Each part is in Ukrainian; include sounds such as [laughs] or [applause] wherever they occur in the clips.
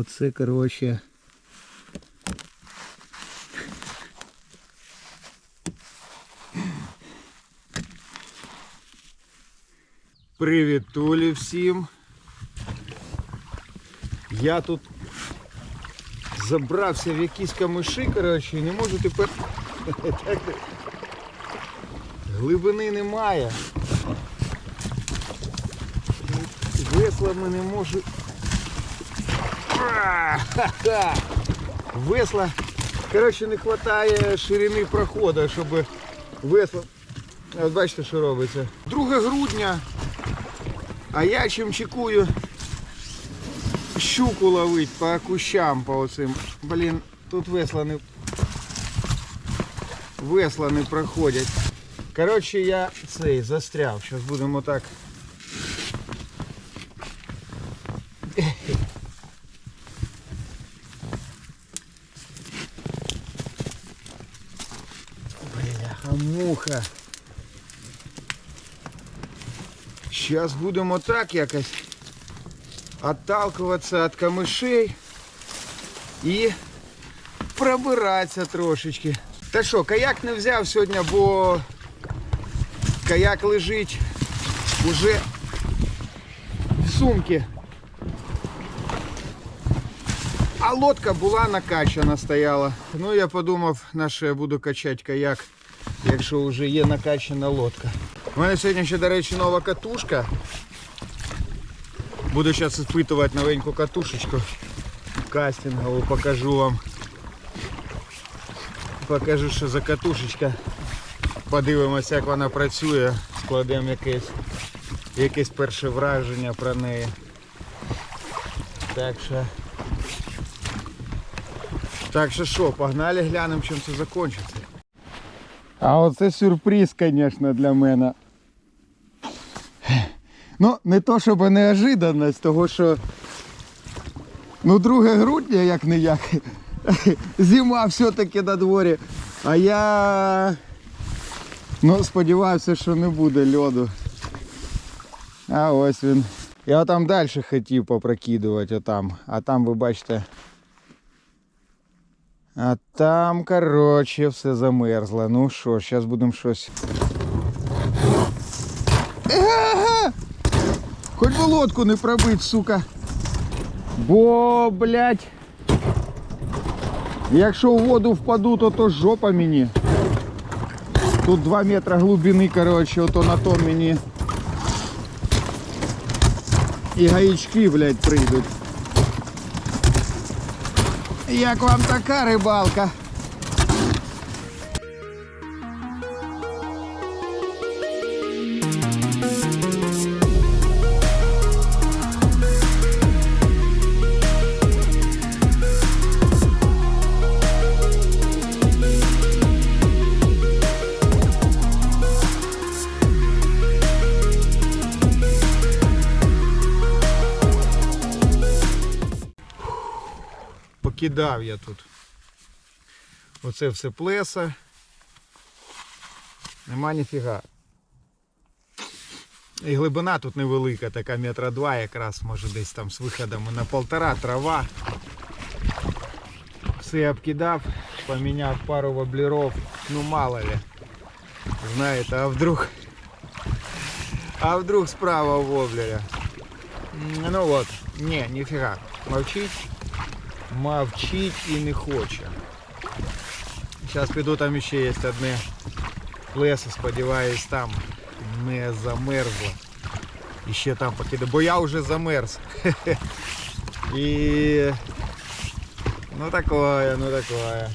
Оце, коротше. Привітулі всім. Я тут забрався в якісь камиші, коротше, і не можу тепер. Глибини немає. Веслами не можу. [laughs] Весла. Коротше, не вистачає ширини проходу, щоб весло. От бачите, що робиться. 2 грудня. А я чим чекую щуку ловить по кущам по оцим. Блін, тут весла не. Весла не проходять. Коротше, я цей застряв. Зараз будемо так. Бляха, муха. Сейчас будемо так якось отталкиваться від камишей і пробиратися трошечки. Та що, каяк не взяв сьогодні, бо каяк лежить уже в сумці. А лодка була накачана стояла. Ну я подумав, на що я буду качати каяк, якщо вже є накачана лодка. У мене сьогодні ще, до речі, нова катушка. Буду зараз спитувати новеньку катушечку кастингову, покажу вам. Покажу, що за катушечка. Подивимося, як вона працює, складемо якесь, якесь перше враження про неї. Так що. Так що що, погнали глянемо, чим це закінчиться. А оце сюрприз, звісно, для мене. Ну, не то, щоб неожиданність, того що. Ну, 2 грудня, як не як. [laughs] Зима все-таки на дворі. А я ну, сподівався, що не буде льоду. А ось він. Я там далі хотів попрокидувати отам. А там ви бачите. А там, коротше, все замерзло. Ну що, зараз будемо щось. Би лодку не пробить, сука. Бо, блядь. Якщо в воду впаду, то то жопа мені. Тут 2 метри глибини, коротше, ото на то мені. І гаячки, блядь, прийдуть. Як вам така рибалка? Покидав я тут. Оце все плеса. Нема ніфіга. І глибина тут невелика, така метра два якраз, може десь там з виходами на полтора трава. Все обкидав, поміняв пару воблеров, ну мало ли. Знаєте, а вдруг. А вдруг справа у воблеря. М, Ну от, ні, ніфіга. Мовчить. Мовчить і не хоче. Зараз піду там ще є одне плесо, сподіваюсь, там не замерзло. І ще там покида. Бо я вже замерз. [laughs] І ну такое, ну такое.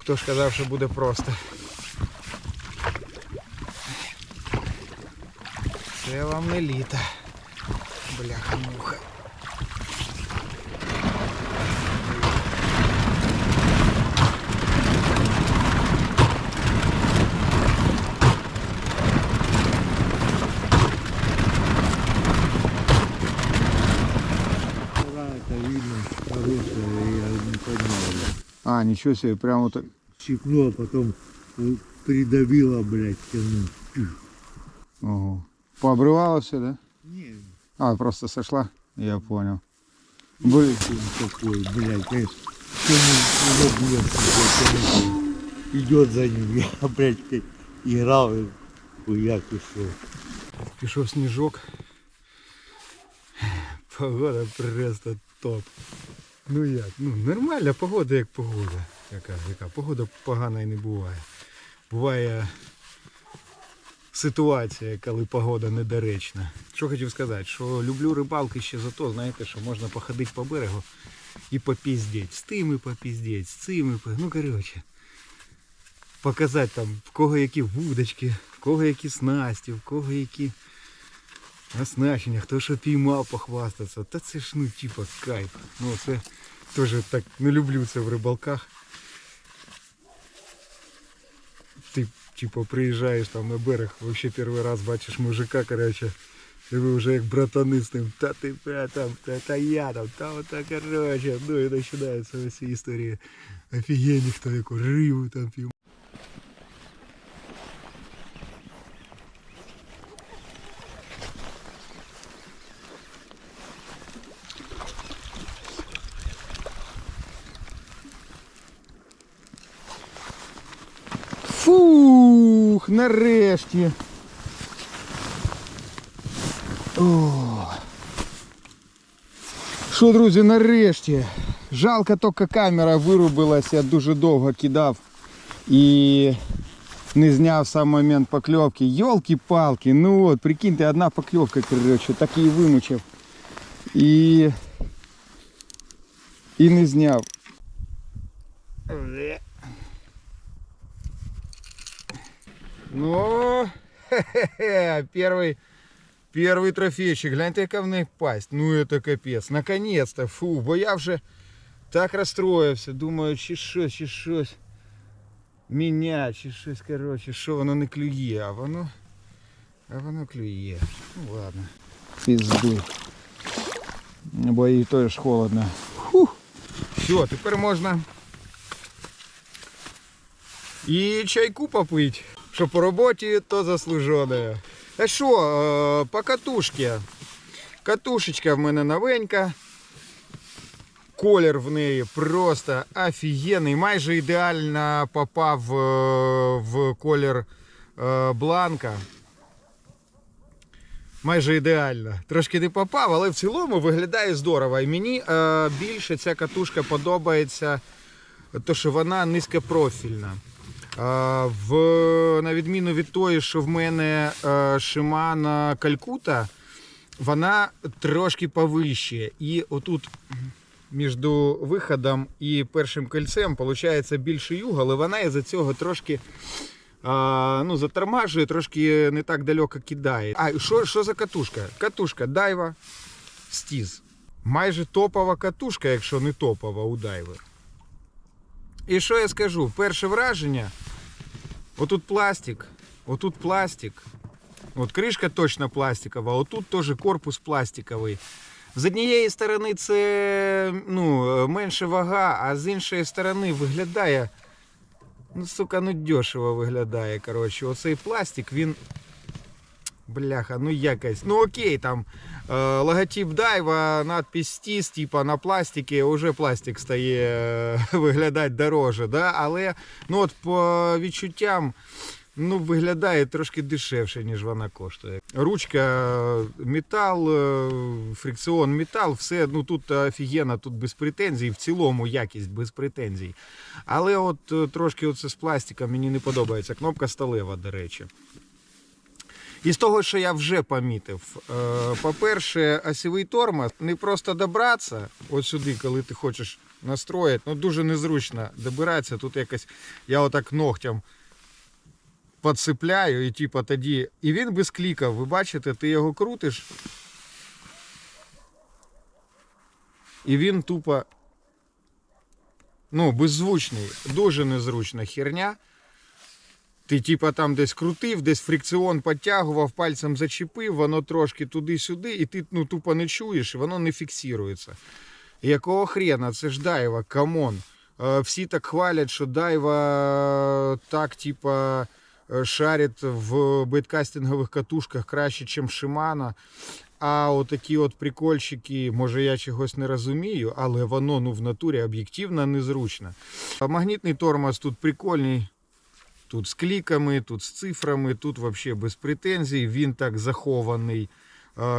Хто ж казав, що буде просто. Це вам не літо. Бляха-муха. поднял. А, нічого собі, прямо так. Щипнула, потом э, придавила, блядь, тяну. Ого. Пообрывало все, да? Не, А, просто сошла? Я понял. Блин, такой, блядь, э, чему его бьет, блядь, идет за ним, [laughs] я, блядь, э, играл, и хуяк и все. Пішов сніжок. Погода просто топ. Ну як? Ну нормальна погода як погода. Яка, яка. Погода погана і не буває. Буває ситуація, коли погода недоречна. Що хотів сказати, що люблю рибалки ще за то, знаєте, що можна походити по берегу і попіздіть. З тими попіздіть, з цими. по- Ну коротше. Показати там, в кого які вудочки, в кого які снасті, в кого які оснащення, хто що піймав похвастатися. Та це ж ну типа кайф. Ну це теж так не люблю це в рибалках. Ти типа приїжджаєш там на берег, вообще перший раз бачиш мужика, короче, і ви вже як братани з ним, та ти бля, там, та, та я там, та ота, короче, ну і починаються всі історії. Офігенні, хто яку рибу там піймав. нарешті. О. Що, друзі, нарешті. Жалко, тільки камера вирубилася, я дуже довго кидав і не зняв сам момент покльовки. Йолки-палки, ну от, прикиньте, одна покльовка, коротше, так і вимучив. І... І не зняв. Ну, хе-хе-хе, первый, первый трофейчик. Гляньте, яка в неї пасть. Ну это капець. Наконец-то. Фу, бо я вже так розстроївся. Думаю, чи щось, чи щось. Міня, чи щось, коротше, що воно не клює, а воно. А воно клює. Ну ладно. Пізду. Бо їй теж холодно. Фух. Все, тепер можна і чайку попить. Що по роботі, то заслужене. А що, е, по катушці? Катушечка в мене новенька. Колір в неї просто офігенний. Майже ідеально попав е, в колір е, бланка. Майже ідеально. Трошки не попав, але в цілому виглядає здорово. І мені е, більше ця катушка подобається, то що вона низькопрофільна. В, на відміну від тої, що в мене е, Shimano Calcutta, вона трошки повище. І отут між виходом і першим кольцем виходить більший угол, і вона із-за цього трошки ну, затормажує, трошки не так далеко кидає. А що, що за катушка? Катушка Дайва Стіз. Майже топова катушка, якщо не топова у Дайви. І що я скажу? Перше враження. Отут пластик, отут пластик. От кришка точно пластикова, отут теж корпус пластиковий. З однієї сторони це ну, менше вага, а з іншої сторони виглядає. Ну, сука, ну дешево виглядає. Коротше, оцей пластик, він. Бляха, ну якось. Ну окей, там е, логотип Дайва, надпись Стіс, типа на пластикі, вже пластик стає е, [laughs] виглядати дороже. Да? Але ну, от по відчуттям ну, виглядає трошки дешевше, ніж вона коштує. Ручка метал, е, фрикціон метал, все ну, тут офігенно, тут без претензій, в цілому якість без претензій. Але от е, трошки оце з пластика мені не подобається. Кнопка сталева, до речі. І з того, що я вже помітив, е, по-перше, осьовий тормоз не просто добратися от сюди, коли ти хочеш настроїти, ну дуже незручно добиратися. Тут якось я отак ногтям підсипляю і типу тоді. І він без кліка, ви бачите, ти його крутиш. І він тупо ну, беззвучний, дуже незручна херня. Ти типа там десь крутив, десь фрикціон підтягував, пальцем зачепив, воно трошки туди-сюди, і ти ну, тупо не чуєш, і воно не фіксується. Якого хрена? Це ж дайва, камон. Е, Всі так хвалять, що дайва так, типа, е, шарить в бейткастингових катушках краще, ніж Shimano. А отакі от прикольчики, може я чогось не розумію, але воно ну в натурі об'єктивно незручно. Магнітний тормоз тут прикольний. Тут з кліками, тут з цифрами, тут взагалі без претензій. Він так захований,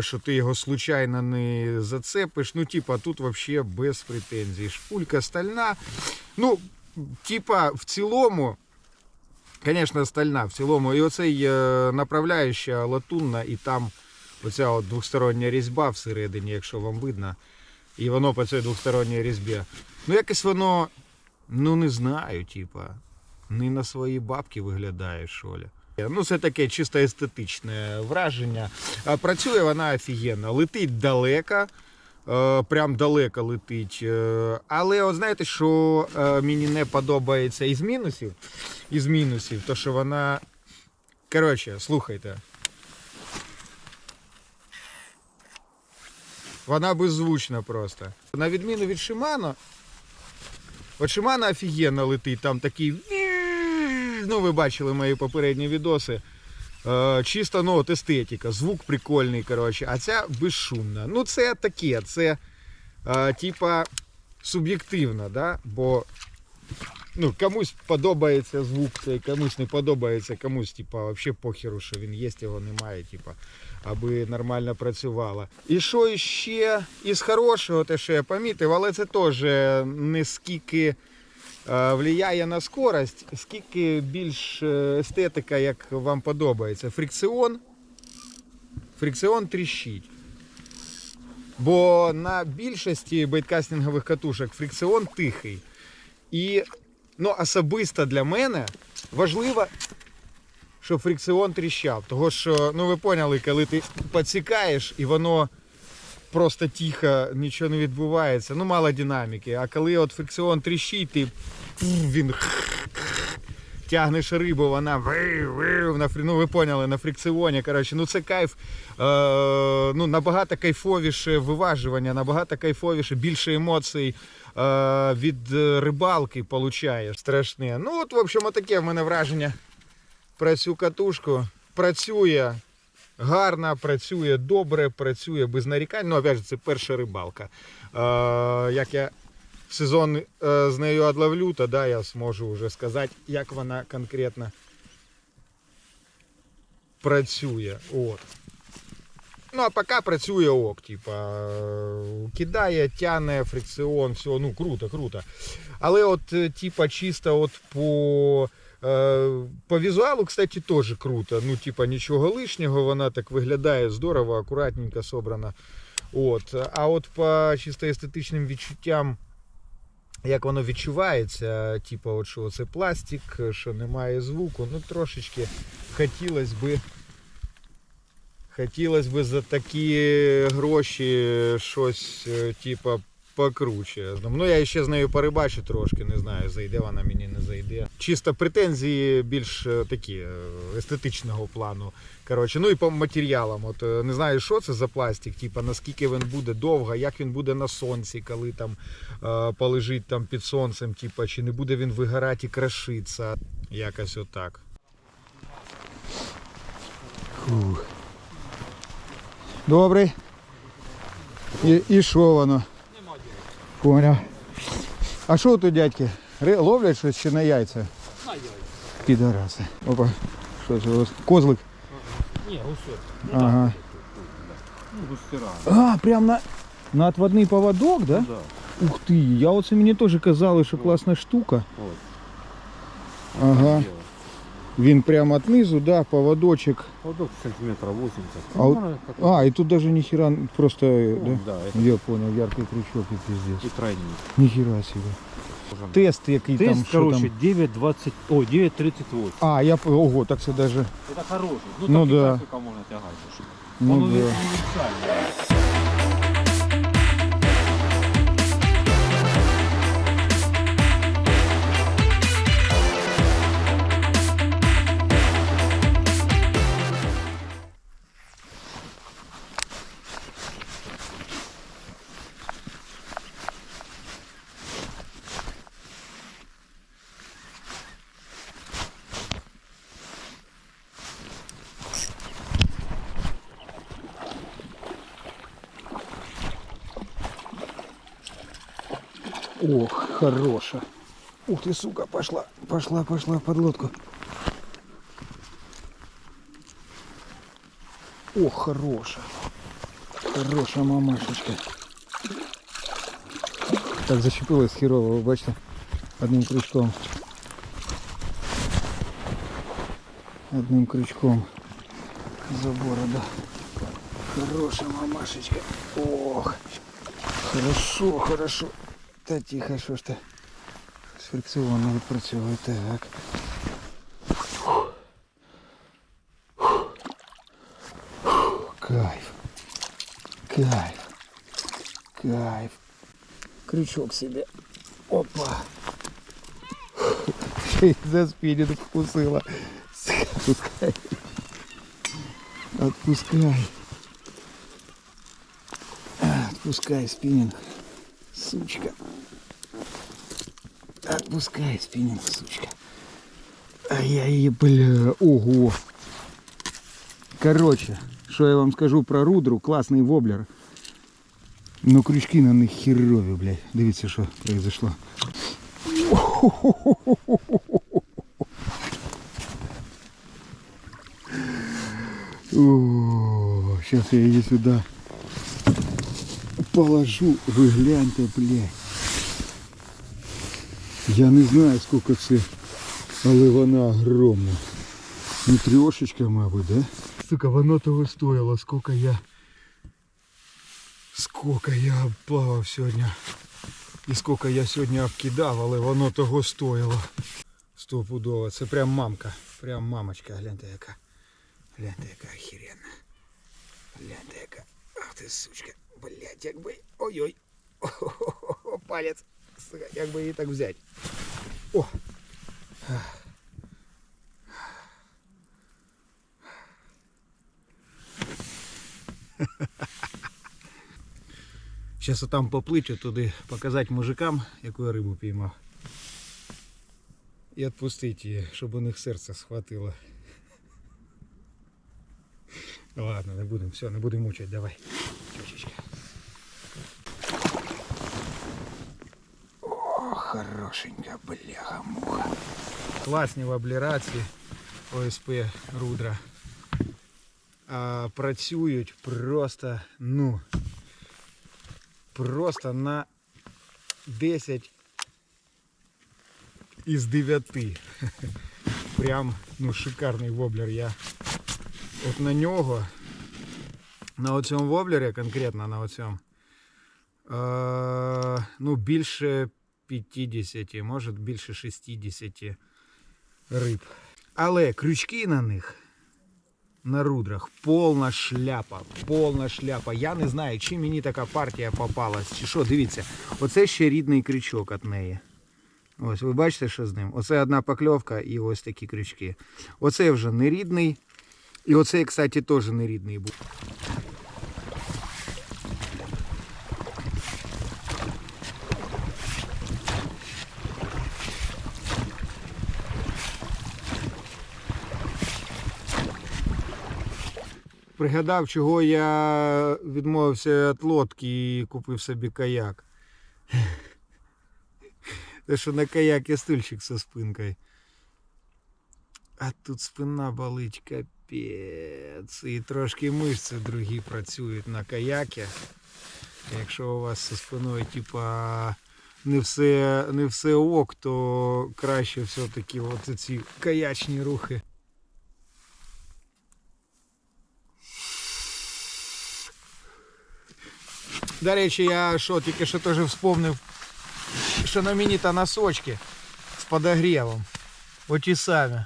що ти його случайно не зацепиш. Ну, типа, тут взагалі без претензій. Шпулька стальна. Ну, типа, в цілому, звісно, стальна в цілому. І оцей е, направляюча латунна, і там оця от двостороння різьба всередині, якщо вам видно. І воно по цій двосторонній різьбі. Ну, якось воно, ну не знаю, типа, не на свої бабки виглядає, що ли. Ну, це таке чисто естетичне враження. Працює вона офігенно. Летить далеко, е, прям далеко летить. Е, Але от знаєте, що е, мені не подобається із мінусів, із мінусів, то що вона. Коротше, слухайте. Вона беззвучна просто. На відміну від Shimano, от Shimano офігенно летить, там такий. Ну, ви бачили мої попередні відоси. Е, чисто ну, от естетика, звук прикольний, коротше, а ця безшумна. Ну, це таке, це е, типа суб'єктивно, да? бо ну, комусь подобається звук, цей, комусь не подобається, комусь, типа, взагалі похеру, що він є, його немає, типа, аби нормально працювало. І що ще із хорошого, те, що я помітив, але це теж не скільки е, влияє на скорость, скільки більш е, естетика, як вам подобається. Фрикціон, фрикціон тріщить. Бо на більшості бейткастингових катушок фрикціон тихий. І ну, особисто для мене важливо, щоб фрикціон тріщав. Того що, ну ви поняли, коли ти підсікаєш і воно просто тихо, нічого не відбувається, ну мало динаміки. А коли от фрикціон тріщить, ти він тягнеш рибу, вона на ну ви поняли, на фрикціоні. Коротше, ну це кайф. Е, ну, набагато кайфовіше виважування, набагато кайфовіше, більше емоцій е, від рибалки получаєш. Страшне. Ну, от, в общем, таке в мене враження про цю катушку. Працює гарно, працює добре, працює без нарікань. Ну, опять же, це перша рибалка. Е, як я сезон е, з нею одловлю, тоді я зможу вже сказати, як вона конкретно працює. От. Ну, а поки працює ок, типа, кидає, тяне, фрикціон, все, ну круто, круто. Але от, типа, чисто от по, по візуалу, кстати, теж круто. Ну, типа, нічого лишнього, вона так виглядає здорово, акуратненько собрана. От. А от по чисто естетичним відчуттям, як воно відчувається, типу, от що це пластик, що немає звуку, ну трошечки хотілося би. Хотілося б за такі гроші щось, е, типа, покруче. Ну, я ще з нею перебачу трошки, не знаю, зайде вона мені, не зайде. Чисто претензії більш е, такі е, естетичного плану. Коротше, ну і по матеріалам. От е, не знаю, що це за пластик, типа наскільки він буде довго, як він буде на сонці, коли там е, полежить там під сонцем, типа, чи не буде він вигорати і крашитися. Якось отак. Фух. Добрий. І, і що воно? Поняв. А що тут, дядьки? Ри- Ловлять щось чи на яйця? На яйця. Підараси. Опа. Що це у вас? Козлик. Ні, гусер. Ага. Ну, густера. А, прям на, на отводний поводок, да? Да. Ух ти, я оце мені теж казали, що класна штука. От. Ага. Він прямо от низу, да, поводочек. Ходок сантиметра 80. А вот- Ну, как- А, і тут даже ніхера просто, ну, да? да, это Я понял, яркий крючок і и пиздец. тройник. Ніхера себе. Тест. Тест який Тест, там, що короче, там. 9,20, ой, 9,38. А, я, п- ого, так це даже, Это хороший. Ну, Ну так и да. классика можно тягать. чтобы- ну Он да. универсальный. Ох, хороша. Ух ты, сука, пошла, пошла, пошла под лодку. Ох, хороша. Хороша мамашечка. Так зачепилась херово, ви бачите, одним крючком. Одним крючком за бороду. Хороша мамашечка. Ох. Хорошо, хорошо. Та тихо, що ж ти. Фрикціонно відпрацьовує. Так. Кайф. Кайф. Кайф. Крючок себе. Опа. Ще й за спиннинг вкусила. Отпускай. Отпускай. Отпускай спиннинг. Сучка. Отпускай спиннинг, сучка. А я її, бля, ого. Короче, що я вам скажу про рудру, класний воблер. Но крючки на них херові, блядь. Дивіться, що произошло. О, сейчас я її сюди положу. Ви гляньте, блядь. Я не знаю, скільки це, але вона огромна. Ну, трьошечка, мабуть, да? Сука, воно того стоїло, скільки я... Скільки я плавав сьогодні. І скільки я сьогодні обкидав, але воно того стоїло. Стопудово. Це прям мамка. Прям мамочка, гляньте яка. Гляньте яка охеренна. Гляньте яка. Ах ти сучка. Блять, якби. Ой-ой. [laughs] Палець. Би її так взяти. О! Зараз там попличу туди показати мужикам, яку я рибу піймав. І відпустити її, щоб у них серце схватило. Ладно, не будемо, все, не будемо мучити, давай. О, хорошенька, бляха муха. Класні воблерації ОСП Рудра. А, працюють просто, ну, просто на 10 із 9. [laughs] Прям ну, шикарний воблер. Я от на нього, на оцьому воблері, конкретно на оцьому, е, ну, більше 50, може більше 60 риб. Але крючки на них на рудрах повна шляпа, повна шляпа. Я не знаю, чи мені така партія попалась, чи що, дивіться, оце ще рідний крючок від неї. Ось, ви бачите, що з ним? Оце одна покльовка і ось такі крючки. Оце вже не рідний. І оцей, кстати, теж не рідний був. Пригадав, чого я відмовився від лодки і купив собі каяк. [laughs] Те, що на каякі стульчик зі спинкою. А тут спина болить капець. І трошки мишці другі працюють на каякі. Якщо у вас зі спиною, типа, не все, не все ок, то краще все-таки от ці каячні рухи. До речі, я що, тільки що теж вспомнив, що на мені та носочки з подогрівом. Оті самі.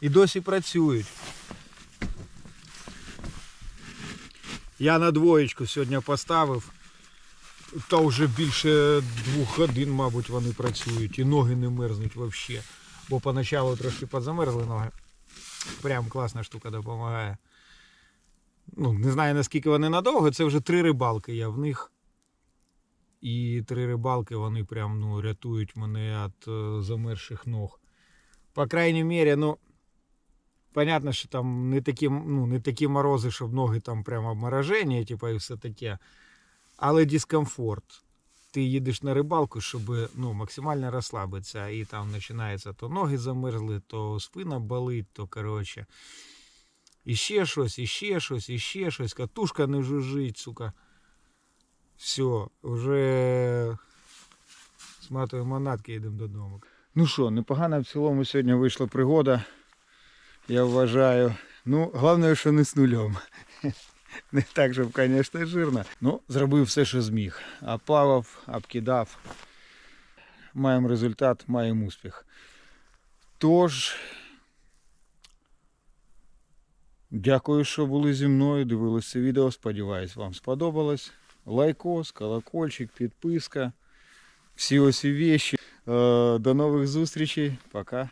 І досі працюють. Я на двоєчку сьогодні поставив. Та вже більше двох годин, мабуть, вони працюють. І ноги не мерзнуть взагалі. Бо поначалу трошки підзамерзли ноги. Прям класна штука допомагає. Ну, не знаю наскільки вони надовго, це вже три рибалки я в них. І три рибалки вони прям ну, рятують мене від е, замерзших ног. По крайній мірі, ну, понятно, що там не такі, ну, не такі морози, щоб ноги там прямо обмороження, типу, і все таке. Але дискомфорт. ти їдеш на рибалку, щоб ну, максимально розслабитися. І там починається то ноги замерзли, то спина болить, то коротше. І ще щось, і ще щось, і ще щось. Катушка не жужжить, сука. Все, вже сматуємо манатки, йдемо додому. Ну що, непогана в цілому сьогодні вийшла пригода. Я вважаю. Ну, головне, що не з нульом. [laughs] Не так, щоб, звісно, жирно. Ну, зробив все, що зміг. Оплавав, обкидав. Маємо результат, маємо успіх. Тож, дякую, що були зі мною. Дивилися відео. Сподіваюсь, вам сподобалось. Лайкос, колокольчик, підписка. Всі ось і вещи. Е, До нових зустрічей. Пока.